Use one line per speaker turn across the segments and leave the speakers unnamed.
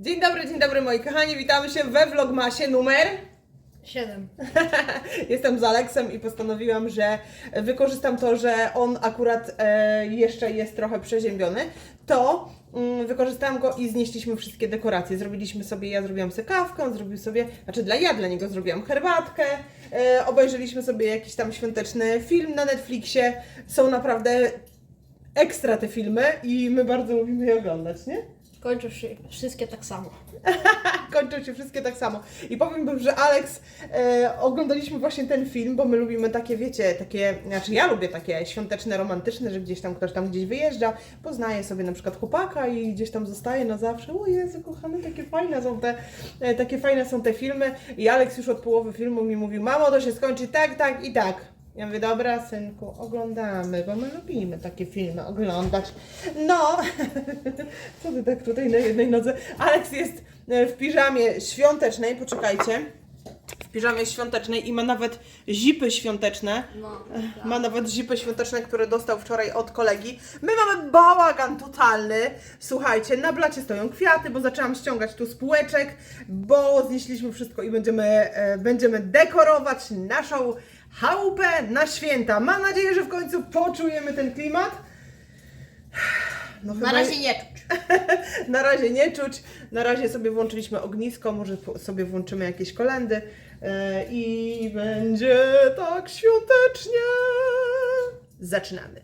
Dzień dobry, dzień dobry moi kochani, witamy się we Vlogmasie numer.
7.
Jestem z Aleksem i postanowiłam, że wykorzystam to, że on akurat e, jeszcze jest trochę przeziębiony, to mm, wykorzystałam go i znieśliśmy wszystkie dekoracje. Zrobiliśmy sobie, ja zrobiłam sobie kawkę, on zrobił sobie, znaczy dla ja dla niego zrobiłam herbatkę, e, obejrzeliśmy sobie jakiś tam świąteczny film na Netflixie. Są naprawdę ekstra te filmy i my bardzo lubimy je oglądać, nie?
Kończą się wszystkie tak samo.
kończą się wszystkie tak samo. I powiem wam, że Alex, e, oglądaliśmy właśnie ten film, bo my lubimy takie, wiecie, takie, znaczy ja lubię takie świąteczne, romantyczne, że gdzieś tam ktoś tam gdzieś wyjeżdża, poznaje sobie na przykład chłopaka i gdzieś tam zostaje na zawsze. O Jezu, kochany, takie fajne są te, e, takie fajne są te filmy. I Alex już od połowy filmu mi mówił, mamo, to się skończy tak, tak i tak. Ja mówię, dobra, synku, oglądamy, bo my lubimy takie filmy oglądać. No, co ty tak tutaj na jednej nodze? Alex jest e, w piżamie świątecznej, poczekajcie. W piżamie świątecznej i ma nawet zipy świąteczne.
No.
Ma nawet zipy świąteczne, które dostał wczoraj od kolegi. My mamy bałagan totalny. Słuchajcie, na blacie stoją kwiaty, bo zaczęłam ściągać tu spółeczek, bo znieśliśmy wszystko i będziemy, e, będziemy dekorować naszą chałupę na święta. Mam nadzieję, że w końcu poczujemy ten klimat. No,
Na
chyba-
razie nie czuć.
na razie nie czuć. Na razie sobie włączyliśmy ognisko, może po- sobie włączymy jakieś kolendy e, i będzie tak świątecznie. Zaczynamy.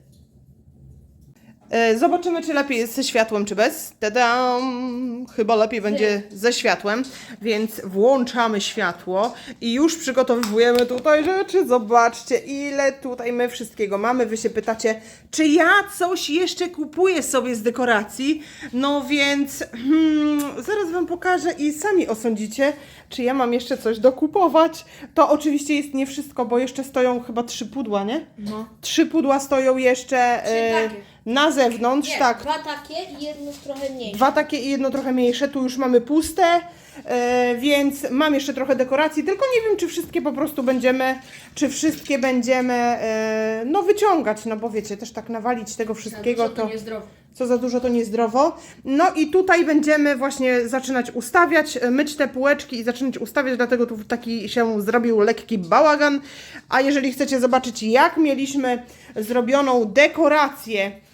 E, Zobaczymy, czy lepiej jest ze światłem, czy bez. Tadam! Chyba lepiej będzie ze światłem, więc włączamy światło i już przygotowujemy tutaj rzeczy. Zobaczcie, ile tutaj my wszystkiego mamy. Wy się pytacie, czy ja coś jeszcze kupuję sobie z dekoracji? No więc hmm, zaraz Wam pokażę i sami osądzicie, czy ja mam jeszcze coś dokupować. To oczywiście jest nie wszystko, bo jeszcze stoją chyba trzy pudła, nie?
No.
Trzy pudła stoją jeszcze
Trzy
e,
takie.
Na zewnątrz,
Nie,
tak.
dwa takie i jedno trochę mniejsze.
Dwa takie i jedno trochę mniejsze, tu już mamy puste, e, więc mam jeszcze trochę dekoracji, tylko nie wiem, czy wszystkie po prostu będziemy, czy wszystkie będziemy, e, no wyciągać, no bo wiecie, też tak nawalić tego wszystkiego,
to, niezdrowo.
co za dużo to niezdrowo. No i tutaj będziemy właśnie zaczynać ustawiać, e, myć te półeczki i zaczynać ustawiać, dlatego tu taki się zrobił lekki bałagan. A jeżeli chcecie zobaczyć, jak mieliśmy zrobioną dekorację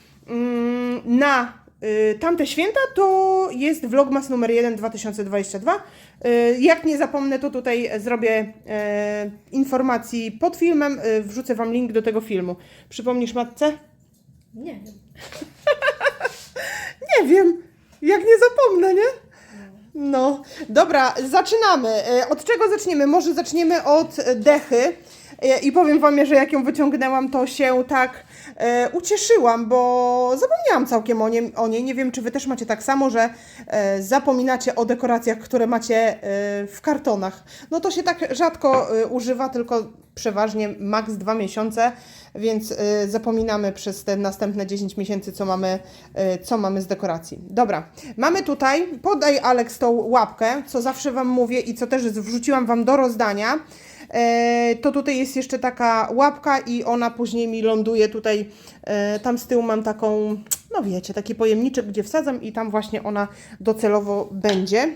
na y, tamte święta, to jest vlogmas numer 1 2022. Y, Jak nie zapomnę, to tutaj zrobię e, informacji pod filmem, y, wrzucę Wam link do tego filmu. Przypomnisz matce?
Nie wiem.
Nie wiem, jak nie zapomnę, nie? No, dobra, zaczynamy. E, Od czego zaczniemy? Może zaczniemy od dechy. E, I powiem Wam, że jak ją wyciągnęłam, to się tak e, ucieszyłam, bo zapomniałam całkiem o, nie, o niej. Nie wiem, czy Wy też macie tak samo, że e, zapominacie o dekoracjach, które macie e, w kartonach. No to się tak rzadko e, używa, tylko przeważnie maks dwa miesiące, więc e, zapominamy przez te następne 10 miesięcy, co mamy, e, co mamy z dekoracji. Dobra, mamy tutaj, podaj Alex tą łapkę, co zawsze Wam mówię i co też wrzuciłam Wam do rozdania. E, to tutaj jest jeszcze taka łapka i ona później mi ląduje tutaj, e, tam z tyłu mam taką, no wiecie, taki pojemniczek, gdzie wsadzam i tam właśnie ona docelowo będzie.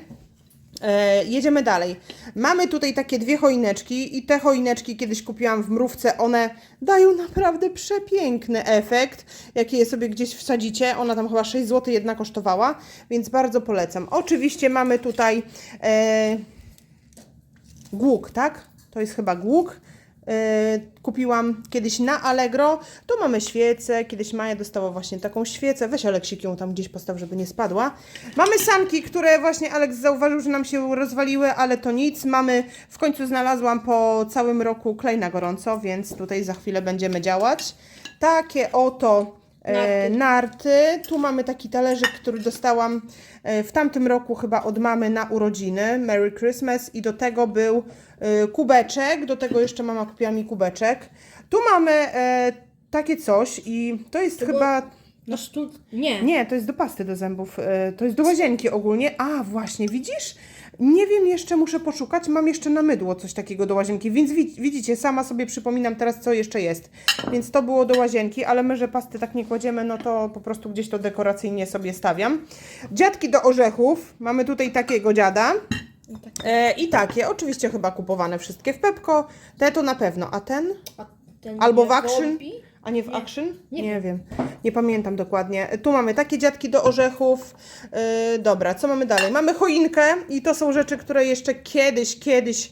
E, jedziemy dalej. Mamy tutaj takie dwie choineczki i te choineczki kiedyś kupiłam w mrówce. One dają naprawdę przepiękny efekt. Jak je sobie gdzieś wsadzicie, ona tam chyba 6 zł jedna kosztowała, więc bardzo polecam. Oczywiście mamy tutaj e, głuk, tak? To jest chyba głuk. E, kupiłam kiedyś na Allegro. Tu mamy świecę. Kiedyś Maja dostała właśnie taką świecę. Weź Aleksik ją tam gdzieś postaw, żeby nie spadła. Mamy sanki, które właśnie Aleks zauważył, że nam się rozwaliły, ale to nic. Mamy, w końcu znalazłam po całym roku klej na gorąco, więc tutaj za chwilę będziemy działać. Takie oto
Narty.
narty. Tu mamy taki talerzyk, który dostałam e, w tamtym roku chyba od mamy na urodziny. Merry Christmas. I do tego był e, kubeczek. Do tego jeszcze mama kupiła mi kubeczek. Tu mamy e, takie coś i to jest
To
chyba...
No stu... Nie.
Nie, to jest do pasty do zębów. e, To jest do łazienki ogólnie. A, właśnie, widzisz? Nie wiem, jeszcze muszę poszukać. Mam jeszcze na mydło coś takiego do łazienki, więc wi- widzicie, sama sobie przypominam teraz, co jeszcze jest. Więc to było do łazienki, ale my, że pasty tak nie kładziemy, no to po prostu gdzieś to dekoracyjnie sobie stawiam. Dziadki do orzechów. Mamy tutaj takiego dziada.
No tak.
E, I takie, oczywiście chyba kupowane wszystkie w Pepko. Te to na pewno, a ten?
A ten
Albo w Action? A nie w. Action?
Nie
Nie, wiem. Nie pamiętam dokładnie. Tu mamy takie dziadki do orzechów. Yy, dobra, co mamy dalej? Mamy choinkę i to są rzeczy, które jeszcze kiedyś, kiedyś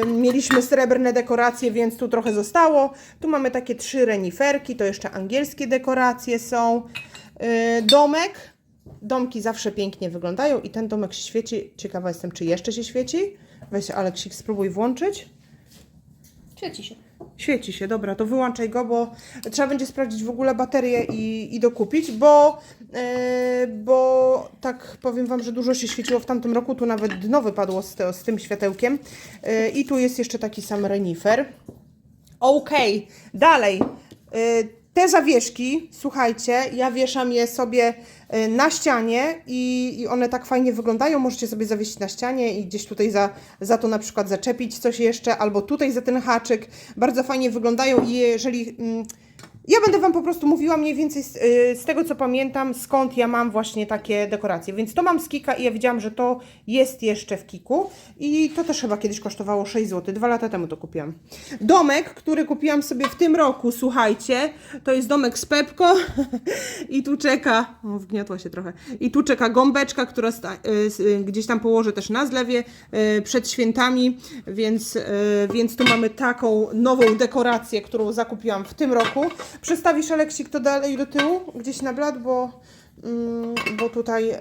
yy, mieliśmy srebrne dekoracje, więc tu trochę zostało. Tu mamy takie trzy reniferki, to jeszcze angielskie dekoracje są. Yy, domek. Domki zawsze pięknie wyglądają i ten domek się świeci. Ciekawa jestem, czy jeszcze się świeci. Weź Aleksik, spróbuj włączyć.
Świeci się.
Świeci się, dobra, to wyłączaj go, bo trzeba będzie sprawdzić w ogóle baterię i, i dokupić, bo, e, bo tak powiem Wam, że dużo się świeciło w tamtym roku, tu nawet dno wypadło z, te, z tym światełkiem e, i tu jest jeszcze taki sam renifer. Okej, dalej. Y, Te zawieszki, słuchajcie, ja wieszam je sobie y, na ścianie i, i one tak fajnie wyglądają. Możecie sobie zawiesić na ścianie i gdzieś tutaj za, za to na przykład zaczepić coś jeszcze, albo tutaj za ten haczyk. Bardzo fajnie wyglądają i jeżeli. mm, ja będę Wam po prostu mówiła mniej więcej z, y, z tego, co pamiętam, skąd ja mam właśnie takie dekoracje. Więc to mam z Kika i ja widziałam, że to jest jeszcze w Kiku. I to też chyba kiedyś kosztowało 6 zł. Dwa lata temu to kupiłam. Domek, który kupiłam sobie w tym roku, słuchajcie, to jest domek z Pepko. I tu czeka, o, wgniotła się trochę. I tu czeka gąbeczka, która y, y, gdzieś tam położę też na zlewie przed świętami. Więc, więc tu mamy taką nową dekorację, którą zakupiłam w tym roku. Przestawisz Aleksik to dalej do tyłu, gdzieś na blat, bo, mm, bo tutaj y,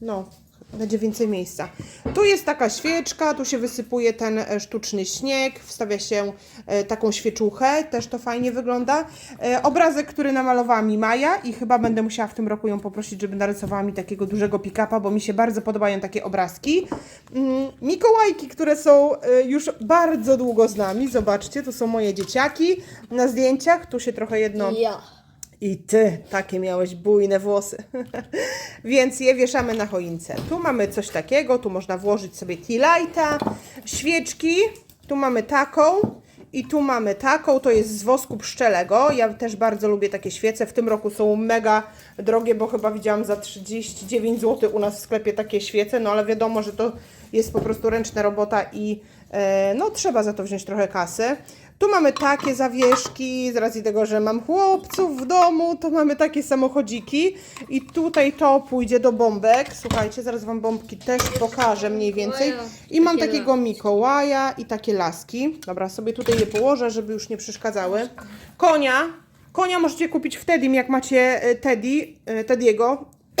no, będzie więcej miejsca. Tu jest taka świeczka, tu się wysypuje ten e, sztuczny śnieg, wstawia się e, taką świeczuchę, też to fajnie wygląda. E, Obrazek, który namalowała mi Maja i chyba będę musiała w tym roku ją poprosić, żeby narysowała mi takiego dużego pick-upa, bo mi się bardzo podobają takie obrazki. Mm, Mikołajki, które są już bardzo długo z nami, zobaczcie, to są moje dzieciaki na zdjęciach, tu się trochę jedno...
Ja.
I ty, takie miałeś bujne włosy. Więc je wieszamy na choince. Tu mamy coś takiego, tu można włożyć sobie tea lighta, świeczki. Tu mamy taką i tu mamy taką, to jest z wosku pszczelego. Ja też bardzo lubię takie świece. W tym roku są mega drogie, bo chyba widziałam za 39 zł u nas w sklepie takie świece, no ale wiadomo, że to jest po prostu ręczna robota i e, no trzeba za to wziąć trochę kasy. Tu mamy takie zawieszki, z racji tego, że mam chłopców w domu, to mamy takie samochodziki i tutaj to pójdzie do bombek. Słuchajcie, zaraz Wam bombki też pokażę mniej więcej. I mam
Takie
takiego Mikołaja i takie laski. Dobra, sobie tutaj je położę, żeby już nie przeszkadzały. Konia. Konia możecie kupić w Teddym, jak macie e, Teddy, e, Teddy'ego.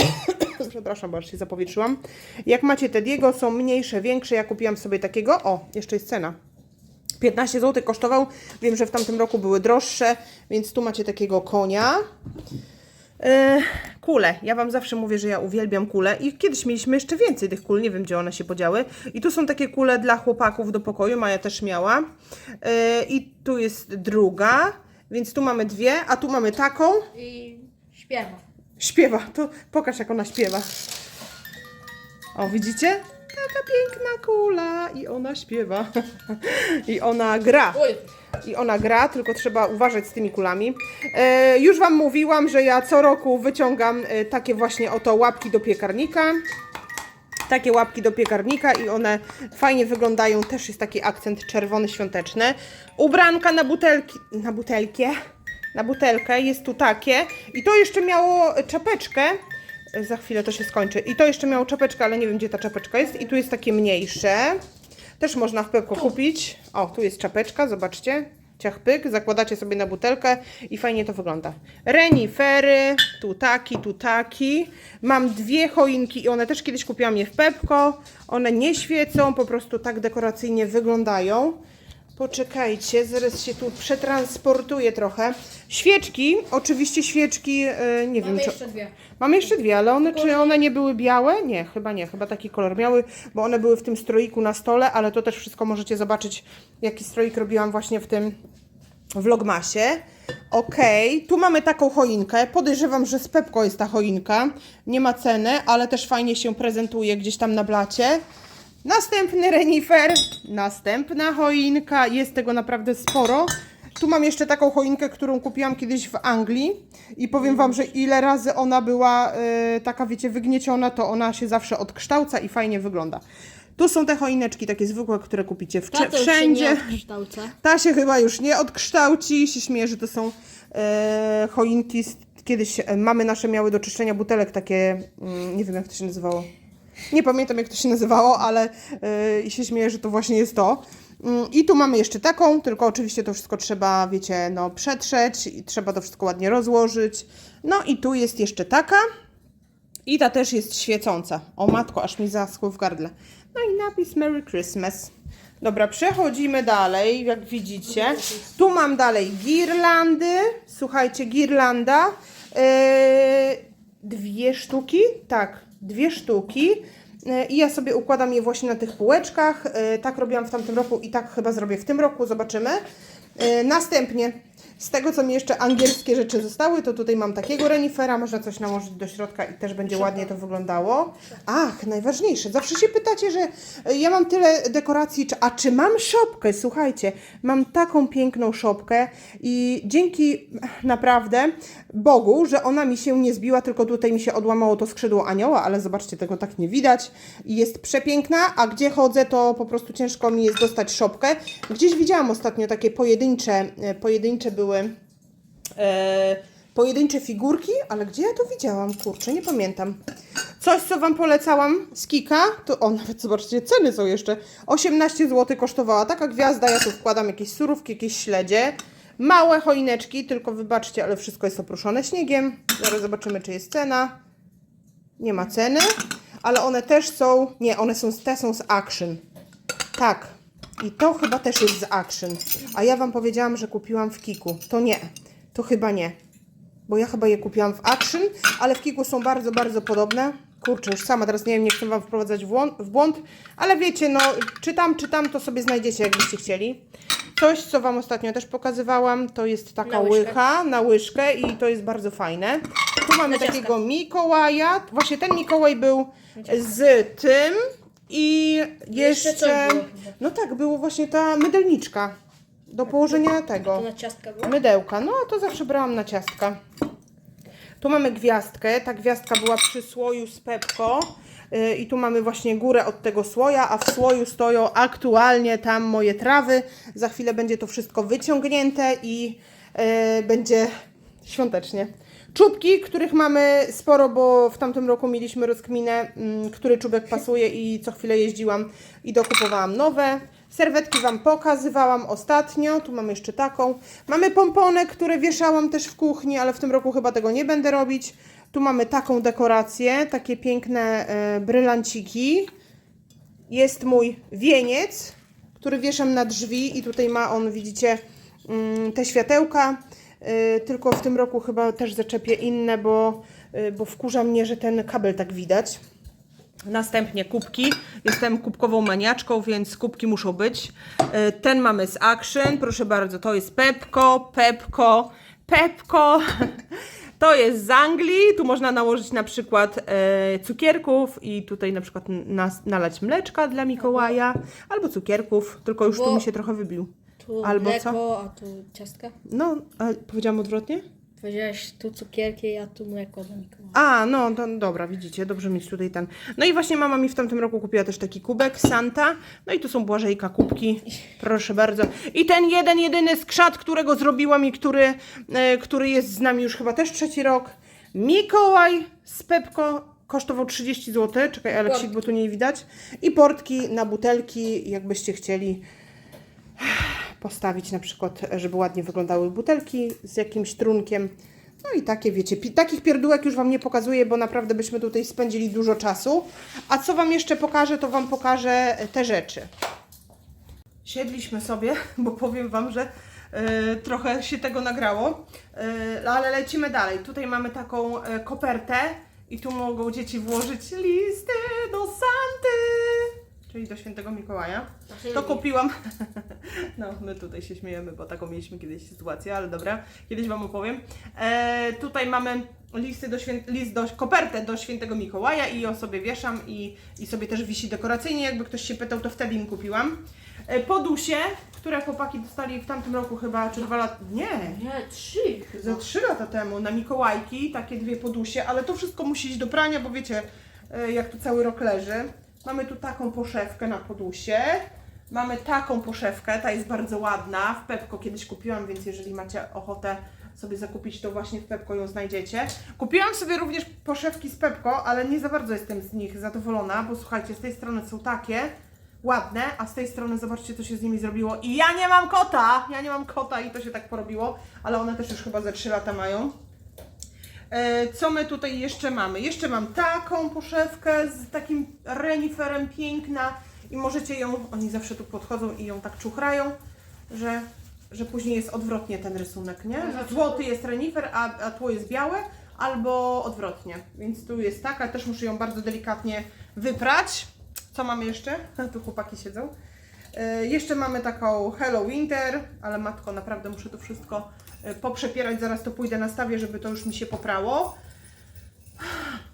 Przepraszam, bo aż się zapowietrzyłam. Jak macie Teddy'ego, są mniejsze, większe. Ja kupiłam sobie takiego. O, jeszcze jest cena. 15 zł kosztował. Wiem, że w tamtym roku były droższe, więc tu macie takiego konia. Yy, kule. Ja Wam zawsze mówię, że ja uwielbiam kule i kiedyś mieliśmy jeszcze więcej tych kul, nie wiem gdzie one się podziały. I tu są takie kule dla chłopaków do pokoju, Maja też miała. Yy, I tu jest druga, więc tu mamy dwie, a tu mamy taką.
I śpiewa.
Śpiewa, to pokaż jak ona śpiewa. O, widzicie? Taka piękna kula i ona śpiewa. I ona gra.
Oj.
I ona gra, tylko trzeba uważać z tymi kulami. E, już Wam mówiłam, że ja co roku wyciągam e, takie właśnie oto łapki do piekarnika. Takie łapki do piekarnika i one fajnie wyglądają. Też jest taki akcent czerwony świąteczny. Ubranka na butelki, na butelkę, na butelkę jest tu takie. I to jeszcze miało czapeczkę. Za chwilę to się skończy. I to jeszcze miało czapeczkę, ale nie wiem gdzie ta czapeczka jest. I tu jest takie mniejsze. Też można w Pepko kupić. O, tu jest czapeczka, zobaczcie. Ciach pyk, zakładacie sobie na butelkę i fajnie to wygląda. Renifery, tu taki, tu taki. Mam dwie choinki i one też kiedyś kupiłam je w Pepko. One nie świecą, po prostu tak dekoracyjnie wyglądają. Poczekajcie, zaraz się tu przetransportuję trochę. Świeczki, oczywiście świeczki, e, nie wiem
Mamy
czy...
jeszcze dwie.
Mam jeszcze dwie, ale one, czy one nie były białe? Nie, chyba nie, chyba taki kolor miały, bo one były w tym stroiku na stole, ale to też wszystko możecie zobaczyć, jaki stroik robiłam właśnie w tym, vlogmasie. Okej, tu mamy taką choinkę. Podejrzewam, że z Pepko jest ta choinka. Nie ma ceny, ale też fajnie się prezentuje gdzieś tam na blacie. Następny renifer, następna choinka. Jest tego naprawdę sporo. Tu mam jeszcze taką choinkę, którą kupiłam kiedyś w Anglii i powiem Wam, że ile razy ona była e, taka, wiecie, wygnieciona, to ona się zawsze odkształca i fajnie wygląda. Tu są te choineczki takie zwykłe, które kupicie w,
Ta to już się
wszędzie.
nie odkształca.
Ta się chyba już nie odkształci. Się śmieję, że to są e, choinki. Z, kiedyś e, mamy nasze miały do czyszczenia butelek takie, mm, nie wiem jak to się nazywało. Nie pamiętam jak to się nazywało, ale i się śmieję, że to właśnie jest to. Mm, I tu mamy jeszcze taką, tylko oczywiście to wszystko trzeba, wiecie, no przetrzeć i trzeba to wszystko ładnie rozłożyć. No i tu jest jeszcze taka. I ta też jest świecąca. O matko, aż mi zaschło w gardle. No i napis Merry Christmas. Dobra, przechodzimy dalej, jak widzicie. Tu mam dalej girlandy. Słuchajcie, girlanda. Yy, dwie sztuki? Tak, dwie sztuki. Yy, I ja sobie układam je właśnie na tych półeczkach. Yy, tak robiłam w tamtym roku i tak chyba zrobię w tym roku. Zobaczymy. Yy, następnie, z tego co mi jeszcze angielskie rzeczy zostały, to tutaj mam takiego renifera. Można coś nałożyć do środka i też będzie ładnie to wyglądało. Ach, najważniejsze. Zawsze się pytacie, że y, ja mam tyle dekoracji, a czy mam szopkę? Słuchajcie, mam taką piękną szopkę i dzięki naprawdę Bogu, że ona mi się nie zbiła, tylko tutaj mi się odłamało to skrzydło anioła, ale zobaczcie, tego tak nie widać. Jest przepiękna, a gdzie chodzę, to po prostu ciężko mi jest dostać szopkę. Gdzieś widziałam ostatnio takie pojedyncze, e, pojedyncze były e, pojedyncze figurki, ale gdzie ja to widziałam? Kurczę, nie pamiętam. Coś, co Wam polecałam z Kika, to o, nawet zobaczcie, ceny są jeszcze. 18 zł kosztowała taka gwiazda, ja tu wkładam jakieś surówki, jakieś śledzie. Małe choineczki, tylko wybaczcie, ale wszystko jest oprószone śniegiem. Zaraz zobaczymy, czy jest cena. Nie ma ceny, ale one też są, nie, one są, te są z Action. Tak. I to chyba też jest z Action. A ja Wam powiedziałam, że kupiłam w Kiku. To nie. To chyba nie. Bo ja chyba je kupiłam w Action, ale w Kiku są bardzo, bardzo podobne. Kurczę, już sama teraz nie wiem, nie chcę Wam wprowadzać w łą- w błąd, ale wiecie, no, czytam, czytam, to sobie znajdziecie, jakbyście chcieli. Coś, co Wam ostatnio też pokazywałam, to jest taka
Na
łycha na łyżkę i to jest bardzo fajne. Tu mamy takiego Mikołaja. Właśnie ten Mikołaj był z tym i jeszcze...
Jeszcze
no tak, było właśnie ta mydelniczka do położenia tego.
To na ciastka było?
Mydełka. No, to zawsze brałam na ciastka. Tu mamy gwiazdkę. Ta gwiazdka była przy słoju z Pepko. Yy, I tu mamy właśnie górę od tego słoja, a w słoju stoją aktualnie tam moje trawy. Za chwilę będzie to wszystko wyciągnięte i yy, będzie świątecznie. Czubki, których mamy sporo, bo w tamtym roku mieliśmy rozkminę, mm, który czubek pasuje i co chwilę jeździłam i dokupowałam nowe. Serwetki Wam pokazywałam ostatnio, tu mamy jeszcze taką. Mamy pomponek, które wieszałam też w kuchni, ale w tym roku chyba tego nie będę robić. Tu mamy taką dekorację, takie piękne e, brylanciki. Jest mój wieniec, który wieszam na drzwi i tutaj ma on, widzicie, mm, te światełka. Y, Tylko w tym roku chyba też zaczepię inne, bo, y, bo wkurza mnie, że ten kabel tak widać. Następnie kubki. Jestem kubkową maniaczką, więc kubki muszą być. Y, Ten mamy z Action. Proszę bardzo, to jest Pepko, Pepko, Pepko. To jest z Anglii. Tu można nałożyć na przykład e, cukierków i tutaj na przykład nas, nalać mleczka dla Mikołaja albo cukierków, tylko już tu mi się trochę wybił.
Tu
Albo
mleko,
co?
a tu ciastka.
No, a powiedziałam odwrotnie?
Powiedziałeś tu cukierki, a tu mleko dla Mikołaja.
A, no, to, dobra, widzicie, dobrze mieć tutaj ten. No i właśnie mama mi w tamtym roku kupiła też taki kubek Santa. No i tu są Błażejka kubki, proszę bardzo. I ten jeden, jedyny skrzat, którego zrobiłam i który, e, który jest z nami już chyba też trzeci rok. Mikołaj z Pepko kosztował 30 zł. Czekaj, Aleksik, bo tu nie widać. I portki na butelki, jakbyście chcieli postawić na przykład, żeby ładnie wyglądały butelki z jakimś trunkiem. No i takie, wiecie, takich pierdółek już Wam nie pokazuję, bo naprawdę byśmy tutaj spędzili dużo czasu. A co Wam jeszcze pokażę, to Wam pokażę te rzeczy. Siedliśmy sobie, bo powiem Wam, że e, trochę się tego nagrało, E, ale lecimy dalej. Tutaj mamy taką e, kopertę i tu mogą dzieci włożyć listy do Santy. Czyli do świętego Mikołaja.
Nasze
To kupiłam. No, my tutaj się śmiejemy, bo taką mieliśmy kiedyś sytuację, ale dobra, kiedyś Wam opowiem. E, tutaj mamy listy do świę... list do kopertę do świętego Mikołaja i ją sobie wieszam i, i sobie też wisi dekoracyjnie. Jakby ktoś się pytał, to wtedy im kupiłam. E, podusie, które chłopaki dostali w tamtym roku chyba, czy dwa lata. Nie,
Nie, trzy
za trzy lata temu na Mikołajki, takie dwie podusie, ale to wszystko musi iść do prania, bo wiecie, e, jak tu cały rok leży. Mamy tu taką poszewkę na podusie. Mamy taką poszewkę, ta jest bardzo ładna. W Pepko kiedyś kupiłam, więc jeżeli macie ochotę sobie zakupić, to właśnie w Pepko ją znajdziecie. Kupiłam sobie również poszewki z Pepko, ale nie za bardzo jestem z nich zadowolona, bo słuchajcie, z tej strony są takie ładne, a z tej strony zobaczcie, co się z nimi zrobiło. I ja nie mam kota! Ja nie mam kota i to się tak porobiło, ale one też już chyba ze 3 lata mają. E, Co my tutaj jeszcze mamy? Jeszcze mam taką poszewkę z takim reniferem piękna i możecie ją, oni zawsze tu podchodzą i ją tak czuchrają, że, że później jest odwrotnie ten rysunek, nie? Że złoty jest renifer, a, a tło jest białe, albo odwrotnie. Więc tu jest taka, też muszę ją bardzo delikatnie wyprać. Co mamy jeszcze? Tu chłopaki siedzą. E, Jeszcze mamy taką Hello Winter, ale matko, naprawdę muszę to wszystko e, poprzepierać, zaraz to pójdę na stawie, żeby to już mi się poprało.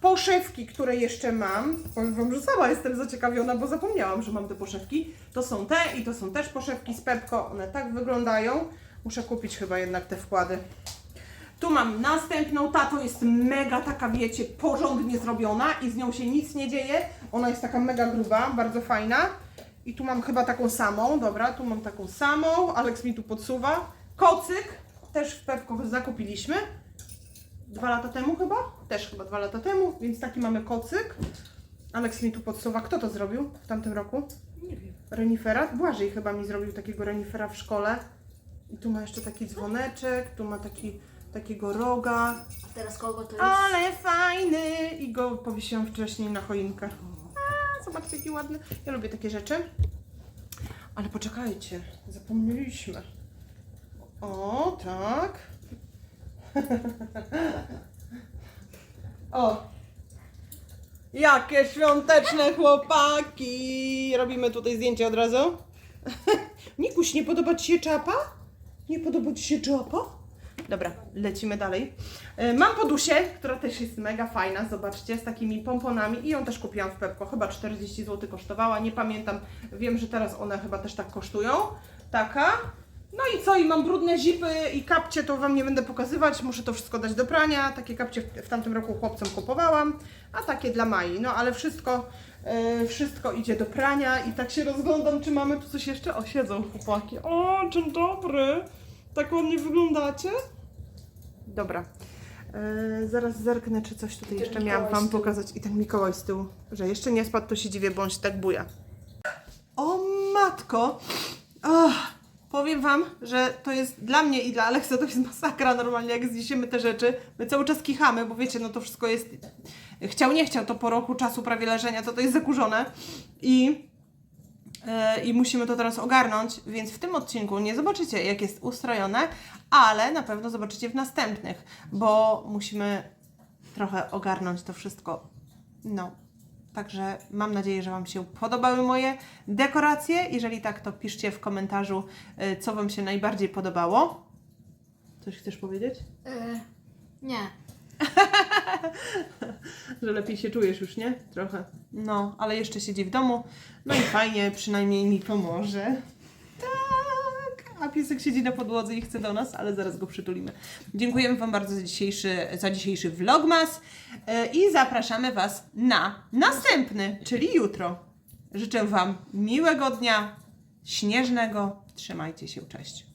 Poszewki, które jeszcze mam, powiem Wam, że sama jestem zaciekawiona, bo zapomniałam, że mam te poszewki. To są te i to są też poszewki z Pepko, one tak wyglądają. Muszę kupić chyba jednak te wkłady. Tu mam następną, ta to jest mega taka, wiecie, porządnie zrobiona i z nią się nic nie dzieje. Ona jest taka mega gruba, bardzo fajna. I tu mam chyba taką samą, dobra, tu mam taką samą, Alex mi tu podsuwa. Kocyk, też w Pepko zakupiliśmy. Dwa lata temu chyba? Też chyba dwa lata temu, więc taki mamy kocyk. Alex mi tu podsuwa. Kto to zrobił w tamtym roku?
Nie wiem.
Renifera? Błażej chyba mi zrobił takiego renifera w szkole. I tu ma jeszcze taki dzwoneczek, tu ma taki, takiego roga.
A teraz kogo to jest?
Ale fajny! I go powiesiłam wcześniej na choinkę. Zobaczcie jaki ładny. Ja lubię takie rzeczy. Ale poczekajcie, zapomnieliśmy. O, tak. o! Jakie świąteczne chłopaki! Robimy tutaj zdjęcie od razu. Nikuś, nie podoba Ci się czapa? Nie podoba Ci się czapa? Dobra, lecimy dalej. E, Mam podusię, która też jest mega fajna, zobaczcie, z takimi pomponami i ją też kupiłam w Pepko, chyba 40 zł kosztowała, nie pamiętam, wiem, że teraz one chyba też tak kosztują. Taka. No i co, i mam brudne zipy i kapcie, to Wam nie będę pokazywać, muszę to wszystko dać do prania. Takie kapcie w, tamtym roku chłopcom kupowałam, a takie dla Mai. No ale wszystko, e, wszystko idzie do prania i tak się rozglądam, czy mamy tu coś jeszcze. O, siedzą chłopaki. O, dzień dobry. Tak ładnie wyglądacie? Dobra. E, zaraz zerknę, czy coś tutaj jeszcze miałam Wam
z tyłu.
pokazać. I ten Mikołaj z tyłu. Że jeszcze nie spadł, to się dziwię, bo on się tak buja. O matko! Och, powiem Wam, że to jest dla mnie i dla Aleksa to jest masakra normalnie, jak zniesiemy te rzeczy. My cały czas kichamy, bo wiecie, no to wszystko jest... Chciał, nie chciał, to po roku czasu prawie leżenia, to to jest zakurzone. I i musimy to teraz ogarnąć, więc w tym odcinku nie zobaczycie, jak jest ustrojone, ale na pewno zobaczycie w następnych, bo musimy trochę ogarnąć to wszystko. No. Także mam nadzieję, że Wam się podobały moje dekoracje. Jeżeli tak, to piszcie w komentarzu, e, co Wam się najbardziej podobało. Coś chcesz powiedzieć?
E, nie.
Że lepiej się czujesz już, nie? Trochę. No, ale jeszcze siedzi w domu. No i fajnie, przynajmniej mi pomoże. Tak. A piesek siedzi na podłodze i chce do nas, ale zaraz go przytulimy. Dziękujemy Wam bardzo za dzisiejszy, za dzisiejszy vlogmas e, i zapraszamy Was na następny, czyli jutro. Życzę Wam miłego dnia, śnieżnego. Trzymajcie się, cześć.